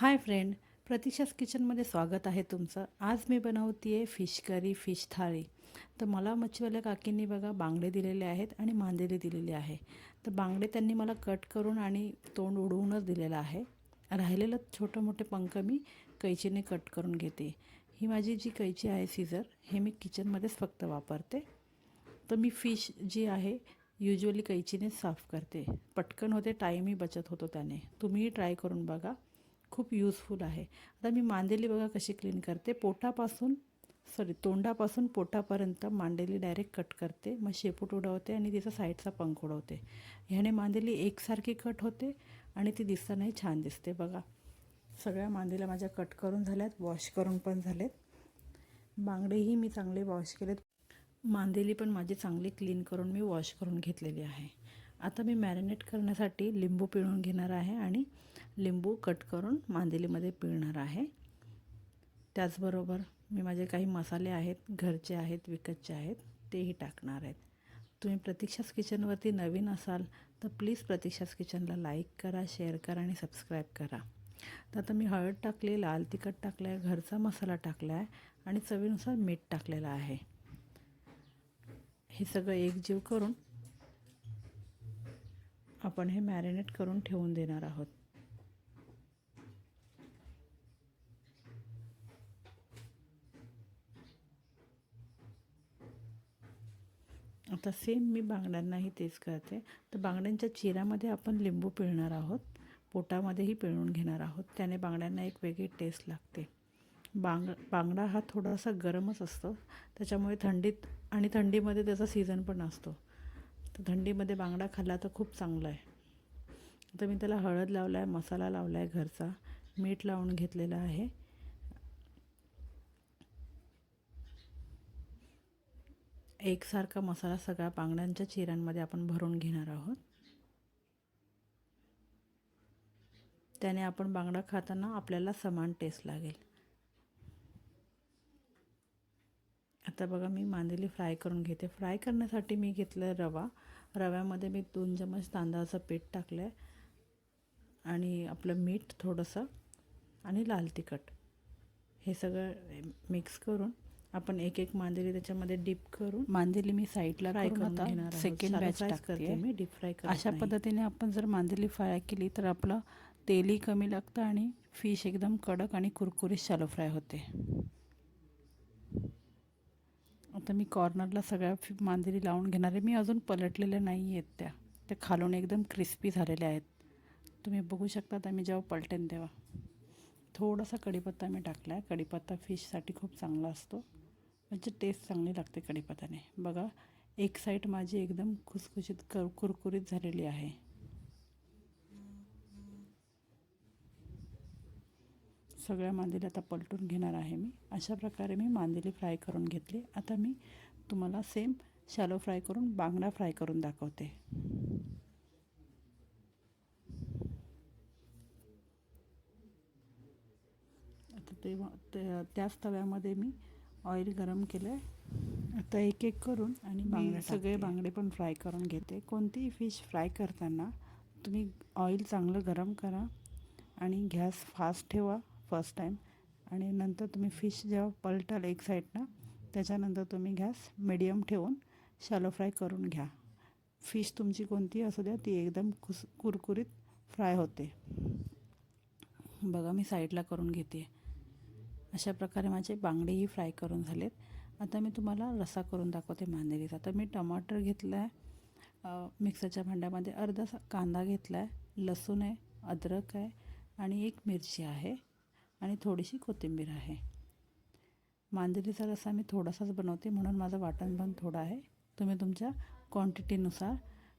Hi friend प्रतिशास किचनमध्ये स्वागत आहे तुमचं. आज मी बनवते आहे फिश करी फिश थाळी. तर मला मच्छीवाल्या काकींनी बघा बांगडे दिलेले आहेत आणि मांदेली दिलेली आहे. तर बांगडे त्यांनी मला कट करून आणि तोंड उडवूनच दिलेलं आहे. राहिलेलं छोटं मोठे पंख मी कैचीने कट करून घेते. ही माझी जी कैची आहे सीझर हे मी किचनमध्येच फक्त वापरते. तर मी फिश जी आहे युजली कैचीनेच साफ करते. पटकन होते टाईमही बचत होतो त्याने. तुम्हीही ट्राय करून बघा. खूप यूजफुल आहे. आता मी मांदेली बघा कशी क्लीन करते. पोटापासून सॉरी तोंडापासून पोटापर्यंत मांडेली डायरेक्ट कट करते. मग शेपूट उडवते आणि तिचा साईडचा पंख उडवते. ह्याने मांदेली एकसारखी कट होते आणि ती दिसतानाही छान दिसते बघा. सगळ्या मांदेल्या माझ्या कट करून झाल्यात वॉश करून पण झालेत. बांगडेही मी चांगले वॉश केलेत. मांदेली पण माझी चांगली क्लीन करून मी वॉश करून घेतलेली आहे. आता मी मॅरिनेट करण्यासाठी लिंबू पिळून घेणार आहे आणि लिंबू कट करून मांदेलीमध्ये पिळणार आहे. त्याचबरोबर मी माझे काही मसाले आहेत घरचे आहेत विकतचे आहेत तेही टाकणार आहेत. तुम्ही प्रतीक्षाच किचनवरती नवीन असाल तर प्लीज प्रतीक्षास किचनला लाईक करा शेअर करा आणि सबस्क्राईब करा. तर आता मी हळद टाकली लाल तिखट टाकलं आहे घरचा मसाला टाकला आहे आणि चवीनुसार मीठ टाकलेलं आहे. हे सगळं एकजीव करून आपण हे मॅरिनेट करून ठेवून देणार आहोत. आता सेम मी बांगड्यांनाही तेच करते. तर बांगड्यांच्या चिरामध्ये आपण लिंबू पिळणार आहोत. पोटामध्येही पिळून घेणार आहोत. त्याने बांगड्यांना एक वेगळी टेस्ट लागते. बांग बांगडा हा थोडासा गरमच असतो. त्याच्यामुळे थंडीत आणि थंडीमध्ये त्याचा सीझन पण असतो. तर थंडीमध्ये बांगडा खाल्ला तर खूप चांगला आहे. आता मी त्याला हळद लावला आहे मसाला लावला आहे घरचा. मीठ लावून घेतलेलं आहे. एकसारखा मसाला सगळ्या बांगड्यांच्या चिऱ्यांमध्ये आपण भरून घेणार आहोत. त्याने आपण बांगडा खाताना आपल्याला समान टेस्ट लागेल. आता बघा मी मांदेली फ्राय करून घेते. फ्राय करण्यासाठी मी घेतलं आहे रवा. रव्यामध्ये मी दोन चमच तांदळाचं पीठ टाकलं आहे आणि आपलं मीठ थोडंसं आणि लाल तिखट. हे सगळं मिक्स करून आपण एक एक मांदेली त्याच्यामध्ये डीप करून मांदेली मी साईडला फ्राय करून सेकंड बॅच करते मी डीप फ्राय अशा पद्धतीने आपण जर मांदेली फ्राय केली तर आपलं तेलही कमी लागतं आणि फिश एकदम कडक आणि कुरकुरीत शालो फ्राय होते. आता मी कॉर्नरला सगळ्या मांदेली लावून घेणार आहे. मी अजून पलटलेल्या नाही आहेत त्या. त्या खालून एकदम क्रिस्पी झालेल्या आहेत. तुम्ही बघू शकता आता मी जेव्हा पलटेन तेव्हा. थोडासा कढीपत्ता मी टाकला आहे कढीपत्ता फिशसाठी खूप चांगला असतो. म्हणजे टेस्ट चांगली लागते कढीपत्ताने बघा एक साईड माझी एकदम खुसखुशीत कर कुरकुरीत झालेली आहे. सगळ्या मांदेली आता पलटून घेणार आहे मी. अशा प्रकारे मी मांदेली फ्राय करून घेतली. आता मी तुम्हाला सेम शॅलो फ्राय करून बांगडा फ्राय करून दाखवते. आता ते त्याच तव्यामध्ये मी ऑइल गरम केलं आहे आता एक एक करून आणि मी सगळे बांगडे पण फ्राय करून घेते. कोणतीही फिश फ्राय करताना तुम्ही ऑइल चांगलं गरम करा आणि गॅस फास्ट ठेवा फर्स्ट टाईम आणि नंतर तुम्ही फिश जेव्हा पलटाल एक साईडनं त्याच्यानंतर तुम्ही गॅस मिडियम ठेवून शॅलो फ्राय करून घ्या. फिश तुमची कोणती असू द्या ती एकदम कुस कुरकुरीत फ्राय होते. बघा मी साईडला करून घेते. अशा प्रकारे माझे बांगडेही फ्राय करून झालेत. आता मी तुम्हाला रसा करून दाखवते मांदेलीचा तर मी टमाटर घेतला आहे मिक्सरच्या भांड्यामध्ये अर्धा कांदा घेतला आहे लसूण आहे अद्रक आहे आणि एक मिरची आहे आणि थोडीशी कोथिंबीर आहे. मांदेलीचा रसा मी थोडासाच बनवते म्हणून माझं वाटण पण थोडं आहे. तुम्ही तुमच्या क्वांटिटीनुसार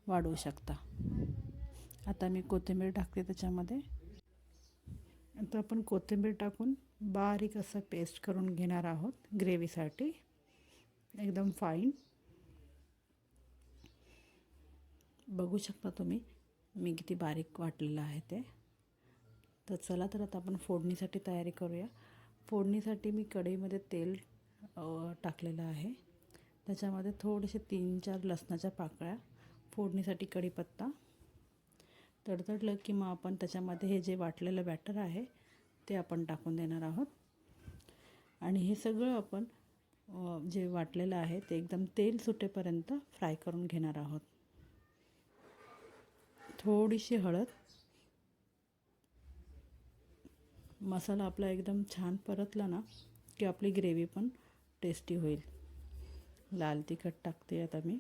वाढवू शकता. आता मी कोथिंबीर टाकते त्याच्यामध्ये. आता आपण कोथिंबीर टाकून बारीक असं पेस्ट करून घेणार आहोत ग्रेव्हीसाठी. एकदम फाईन बघू शकता तुम्ही मी किती बारीक वाटलेलं आहे ते. तर चला तर आता आपण फोडणीसाठी तयारी करूया. फोडणीसाठी मी कढईमध्ये तेल टाकलेलं आहे. त्याच्यामध्ये थोडेसे तीन चार लसणाच्या पाकळ्या फोडणीसाठी कढीपत्ता तडतडलं की मग आपण त्याच्यामध्ये हे जे वाटलेलं बॅटर आहे ते आपण टाकून देणार आहोत. आणि हे सगळं आपण जे वाटलेलं आहे ते एकदम तेल सुटेपर्यंत फ्राय करून घेणार आहोत. थोडीशी हळद. मसाला आपला एकदम छान परतला ना की आपली ग्रेव्ही पण टेस्टी होईल. लाल तिखट टाकते आता मी.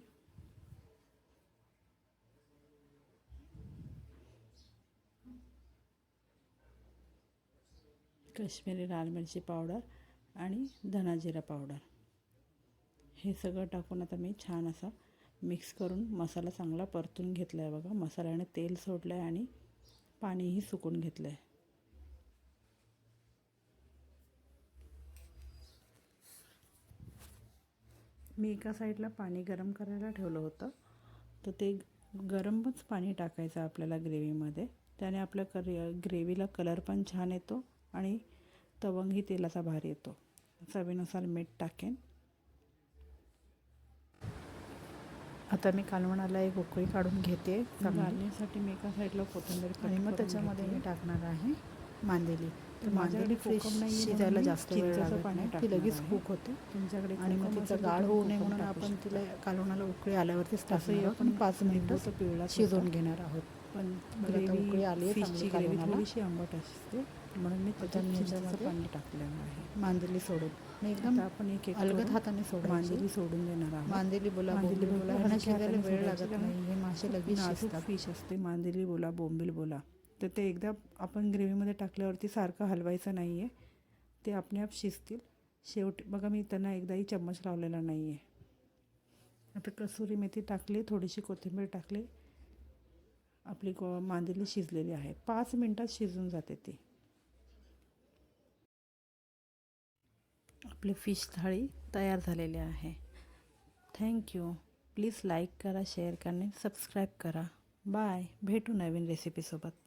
काश्मीरी लाल मिरची पावडर आणि धनाजिरा पावडर. हे सगळं टाकून आता मी छान असा मिक्स करून मसाला चांगला परतून घेतला आहे बघा. मसाल्याने तेल सोडलं आहे आणि पाणीही सुकून घेतलं आहे मी एका साईडला पाणी गरम करायला ठेवलं होतं. तर ते गरमच पाणी टाकायचं आपल्याला ग्रेव्हीमध्ये. त्याने आपल्या कर ग्रेव्हीला कलर पण छान येतो. आणि तवंगही तेलाचा भार येतो चवीनुसार मीठ टाकेन आता मी कालवणाला एक उकळी काढून घेते. घालण्यासाठी मी एका साईडला कोथिंबीर आणि मग त्याच्यामध्ये मी. टाकणार आहे मांदेली तर माझ्याकडे मांदेली नाहीये म्हणून शिजायला जास्त वेळ लागत पाणी नाही ती लगेच. कुक होते तुमच्याकडे आणि मग तिचं गाळ होऊ नये म्हणून आपण. तिला कालवणाला उकळी आल्यावरतीच आहोत आपण पाच मिनिटं तर पिवळाच शिजवून. घेणार आहोत पण उकळी आली आहे. थोडीशी आंबट असते म्हणून मी त्याच्यात पाणी टाकलेलं आहे. मांदेली सोडून. एकदम आपण एक एक अलगद हाताने सोडायची. मांदेली सोडून देणार आहोत. मांदेली बोला मांदेली बोला वेळ लागत नाही. हे मासे लगेच शिजतात. फिश असते मांदेली बोला बोंबील बोला. तर ते एकदा आपण ग्रेव्हीमध्ये टाकल्यावरती सारखं हलवायचं नाही आहे ते आपल्याप शिजतील. शेवटी बघा मी त्यांना एकदाही चम्मच लावलेला नाही आहे आता कसुरी मेथी टाकली थोडीशी कोथिंबीर टाकली. आपली गो मांदेली शिजलेली आहे. पाच मिनटात शिजून जाते ती. आपली फिश थाळी तयार झालेली आहे. थँक्यू प्लीज लाईक करा शेअर करा आणि सबस्क्राईब करा. बाय भेटू नवीन रेसिपीसोबत